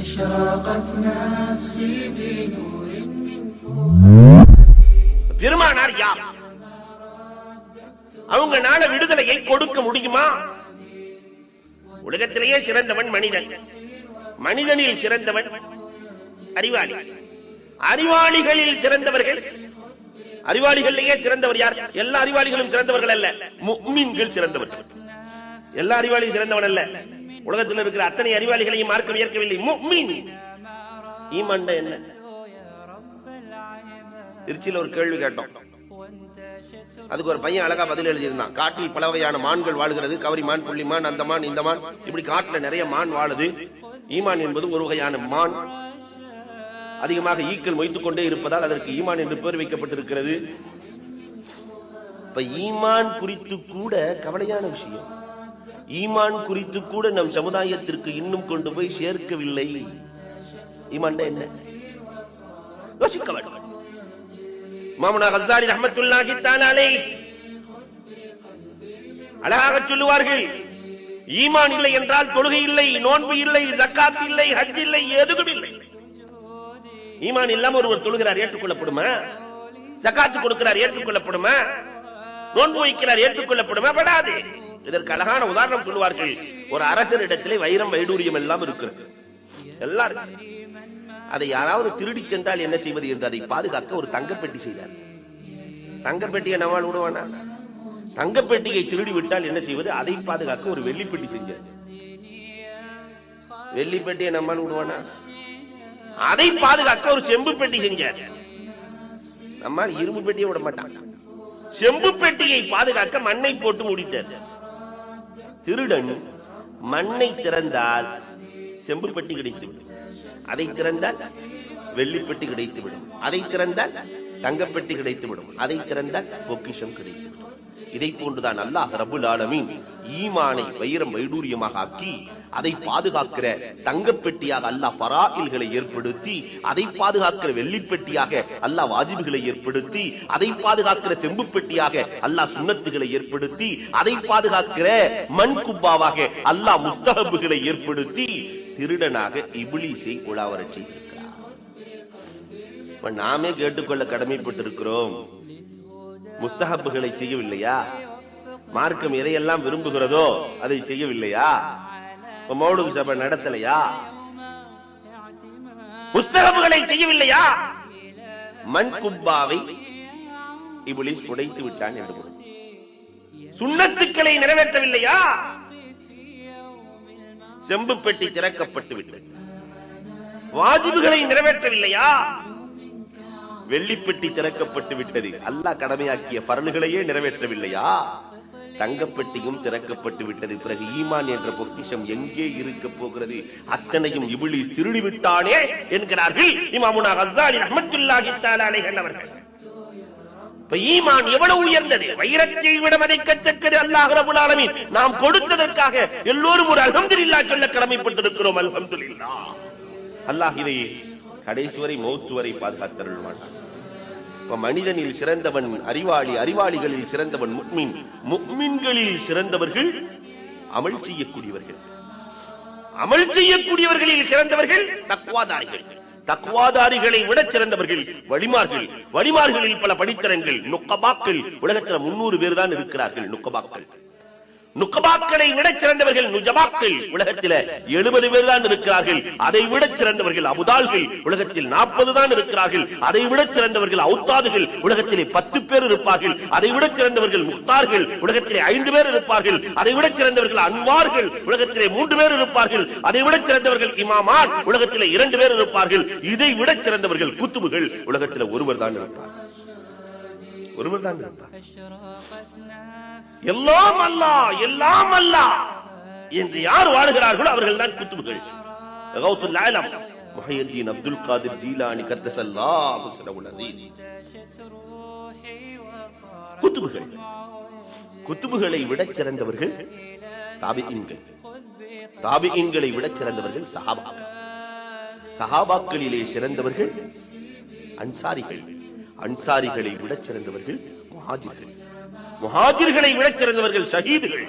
أشرقت نفسي بنور من பெருமானார் யார் அவங்கனால விடுதலையை கொடுக்க முடியுமா உலகத்திலேயே சிறந்தவன் மனிதன் மனிதனில் சிறந்தவன் அறிவாளி அறிவாளிகளில் சிறந்தவர்கள் அறிவாளிகளிலேயே சிறந்தவர் யார் எல்லா அறிவாளிகளும் சிறந்தவர்கள் அல்ல முக்மீன்கள் சிறந்தவர்கள் எல்லா அறிவாளியும் சிறந்தவன் அல்ல உலகத்தில் இருக்கிற அத்தனை அறிவாளிகளையும் மார்க்கம் ஏற்கவில்லை. ஈமான்ட என்ன? திருச்சியில ஒரு கேள்வி கேட்டோம். அதுக்கு ஒரு பையன் அழகா பதில் எழுதியிருந்தான். காட்டில் பல வகையான மான்கள் வாழ்கிறது. கவரி மான் புள்ளி மான் அந்த மான் இந்த மான். இப்படி காட்டுல நிறைய மான் வாழுது. ஈமான் என்பது ஒரு வகையான மான். அதிகமாக ஈக்கள் மொய்த்துக் கொண்டே இருப்பதால் அதற்கு ஈமான் என்று பெயர் வைக்கப்பட்டிருக்கிறது. இப்ப ஈமான் குறித்து கூட கவலையான விஷயம். ஈமான் குறித்து கூட நம் சமுதாயத்திற்கு இன்னும் கொண்டு போய் சேர்க்கவில்லை. ஈமான் என்ன? யோசிக்க வேண்டும். மாமனா ஹசாரி ரஹமத்துல்லாஹி தஆலா அழகாக சொல்லுவார்கள் ஈமான் இல்லை என்றால் தொழுகை இல்லை நோன்பு இல்லை ஜக்காத் இல்லை ஹஜ் இல்லை எதுவும் இல்லை. ஈமான் இல்லாம ஒருவர் தொழுகிறார் ஏற்றுக்கொள்ளப்படுமா? ஜக்காத்து கொடுக்கிறார் ஏற்றுக்கொள்ளப்படுமா? நோன்பு வைக்கிறார் ஏற்றுக்கொள்ளப்படுமா? படாது. இதற்கு அழகான உதாரணம் சொல்லுவார்கள். ஒரு அரசரிடத்திலே வைரம் வைடூரியம் எல்லாம் இருக்கிறது. எல்லாம் இருக்கு. அதை யாராவது திருடி சென்றால் என்ன செய்வது என்று அதை பாதுகாக்க ஒரு தங்கப்பெட்டி செய்தார். தங்கப்பெட்டியை நம்மால் விடுவானா தங்கப்பெட்டியை திருடி விட்டால் என்ன செய்வது? அதை பாதுகாக்க ஒரு வெள்ளிப்பெட்டி செஞ்சார். வெள்ளிப்பெட்டியை நம்மால் விடுவானா அதை பாதுகாக்க ஒரு செம்பு பெட்டி செஞ்சார். நம்மால் இரும்பு பெட்டியை விட மாட்டான். செம்பு பெட்டியை பாதுகாக்க மண்ணை போட்டு மூடிட்டார். திருடன் மண்ணை திறந்தால் செம்பு பெட்டி கிடைத்துவிடும். அதை திறந்தால் வெள்ளிப்பெட்டி கிடைத்துவிடும். அதை திறந்தால் தங்கப்பெட்டி கிடைத்துவிடும். அதை திறந்தால் பொக்கிஷம் கிடைத்துவிடும். இதை போன்றுதான் அல்லாஹ் ரபுல் ஆலமின் ஈமானை வைரம் வைடூரியமாக ஆக்கி அதை பாதுகாக்கிற தங்கப்பெட்டியாக அல்லாஹ் பராக்கில்களை ஏற்படுத்தி அதை பாதுகாக்கிற வெள்ளிப்பெட்டியாக அல்லாஹ் வாஜிபுகளை ஏற்படுத்தி அதை பாதுகாக்கிற செம்பு பெட்டியாக அல்லாஹ் சுண்ணத்துகளை ஏற்படுத்தி அதை பாதுகாக்கிற மண் குப்பாவாக அல்லாஹ் முஸ்தகபுகளை ஏற்படுத்தி திருடனாக இபிலிசை உலாவரச் செய்திருக்கிறார். இப்ப நாமே கேட்டுக்கொள்ள கடமைப்பட்டிருக்கிறோம். முஸ்தகப்புகளை செய்யவில்லையா? மார்க்கம் எதையெல்லாம் விரும்புகிறதோ அதை செய்யவில்லையா? இப்ப சபை நடத்தலையா? புஸ்தகங்களை செய்யவில்லையா? மண் குப்பாவை இபிலிஸ் உடைத்து விட்டான் என்று பொருள். சுண்ணத்துக்களை நிறைவேற்றவில்லையா? செம்பு பெட்டி திறக்கப்பட்டு விட்டது. வாஜிபுகளை நிறைவேற்றவில்லையா? வெள்ளிப்பெட்டி திறக்கப்பட்டு விட்டது. அல்லாஹ் கடமையாக்கிய பரல்களையே நிறைவேற்றவில்லையா? தங்கப்பெட்டியும் திறக்கப்பட்டு விட்டது. பிறகு ஈமான் என்ற பொக்கிஷம் எங்கே இருக்க போகிறது? அத்தனையும் இபிலிஸ் திருடி விட்டானே என்கிறார்கள் இமாமுனா கஸ்ஸாலி ரஹ்மத்துல்லாஹி தஆலா அவர்கள். இப்ப ஈமான் எவ்வளவு உயர்ந்தது? வைரத்தை விட மதிக்கத்தக்கது அல்லாஹ் ரபுல் ஆலமீன். நாம் கொடுத்ததற்காக எல்லோரும் ஒரு அல்ஹம்துலில்லாஹ் சொல்ல கடமைப்பட்டிருக்கிறோம். அல்ஹம்துலில்லாஹ். அல்லாஹ் இதை கடைசி வரை மௌத்து வரை பாதுகாத்தருள் மாட்டான். இப்ப மனிதனில் சிறந்தவன் அறிவாளி அறிவாளிகளில் சிறந்தவன் முக்மின். முக்மின்களில் சிறந்தவர்கள் அமல் செய்யக்கூடியவர்கள். அமல் செய்யக்கூடியவர்களில் சிறந்தவர்கள் தக்குவாதாரிகள் தக்குவாதாரிகளை விட சிறந்தவர்கள் வழிமார்கள். வழிமார்களில் பல படித்தரங்கள் நுக்கபாக்கள். உலகத்தில் முன்னூறு பேர் தான் இருக்கிறார்கள் நுக்கபாக்கள். நுகபாக்களை விட சிறந்தவர்கள் நுஜபாக்கள். உலகத்தில் எழுபது பேர் தான் இருக்கிறார்கள். அதை விட சிறந்தவர்கள் அபுதால்கள். உலகத்தில் நாற்பது தான் இருக்கிறார்கள். அதை விட சிறந்தவர்கள் அவுத்தாதுகள். உலகத்திலே பத்து பேர் இருப்பார்கள். அதை விட சிறந்தவர்கள் முக்தார்கள். உலகத்திலே ஐந்து பேர் இருப்பார்கள். அதை விட சிறந்தவர்கள் அன்வார்கள். உலகத்திலே மூன்று பேர் இருப்பார்கள். அதை விட சிறந்தவர்கள் இமாமான். உலகத்திலே இரண்டு பேர் இருப்பார்கள். இதை விட சிறந்தவர்கள் குத்துபுகள். உலகத்தில் ஒருவர் தான் இருப்பார்கள் ஒருவர் தான் இருப்பார் எல்லாம் அல்லா எல்லாம் அல்லா. என்று யார் வாழுகிறார்களோ அவர்கள் தான் குத்துபுகள். முஹையத்தீன் அப்துல் காதிர் ஜீலானி கத்தசல்லாஹு ஸலவுல் அஸீஸ் குத்துபுகள். குத்துபுகளை விட சிறந்தவர்கள் தாபியின்கள். தாபியின்களை விட சிறந்தவர்கள் சஹாபாக்கள். சஹாபாக்களிலே சிறந்தவர்கள் அன்சாரிகள். அன்சாரிகளை விட சிறந்தவர்கள் முஹாஜிர்கள். முஹாஜிர்களை விட சிறந்தவர்கள் ஷஹீதுகள்.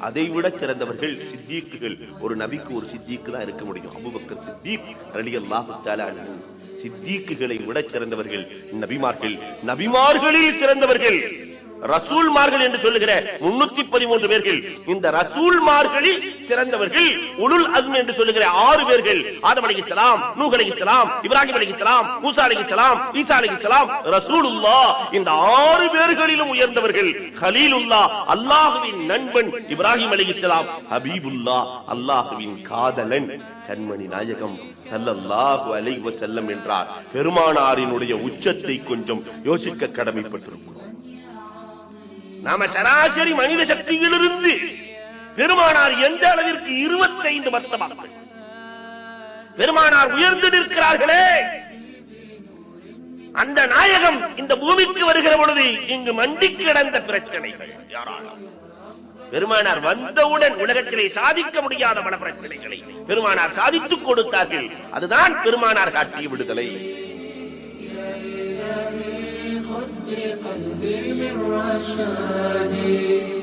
அதை விட சிறந்தவர்கள் சித்திக்குகள். ஒரு நபிக்கு ஒரு சித்திக்கு தான் இருக்க முடியும். அபுபக்கர் சித்திக் அலி ரலியல்லாஹு சித்திக்குகளை விட சிறந்தவர்கள் நபிமார்கள். நபிமார்களில் சிறந்தவர்கள். ரசூல்மார்கள் என்று சொல்லுகிற முன்னூத்தி பதிமூன்று பேர்கள். இந்த ரசூல்மார்களில் சிறந்தவர்கள் உலுல் அஸ்ம் என்று சொல்லுகிற ஆறு பேர்கள். ஆதம் அலைஹிஸ்ஸலாம் நூஹ் அலைஹிஸ்ஸலாம் இப்ராஹிம் அலைஹிஸ்ஸலாம் மூசா அலைஹிஸ்ஸலாம் ஈசா அலைஹிஸ்ஸலாம் ரசூலுல்லா இந்த ஆறு பேர்களிலும் உயர்ந்தவர்கள் ஹலீலுல்லா அல்லாஹுவின் நண்பன் இப்ராஹிம் அலைஹிஸ்ஸலாம் ஹபீபுல்லா அல்லாஹுவின் காதலன் கண்மணி நாயகம் சல்லல்லாஹு அலைஹி வஸல்லம் என்றார். பெருமானாரினுடைய உச்சத்தை கொஞ்சம் யோசிக்க கடமைப்பட்டிருக்கிறோம். நாம சராசரி மனித சக்தியிலிருந்து பெருமானார் எந்த அளவிற்கு இருபத்தைந்து மர்த்தமாக்கள்? பெருமானார் உயர்ந்து நிற்கிறார்களே. அந்த நாயகம் இந்த பூமிக்கு வருகிற பொழுது இங்கு மண்டி கிடந்த பிரச்சனைகள். யாராலும். பெருமானார் வந்தவுடன் உலகத்திலே சாதிக்க முடியாத பல பிரச்சனைகளை பெருமானார் சாதித்துக் கொடுத்தார்கள். அதுதான் பெருமானார் காட்டிய விடுதலை. قلبي من رشادي.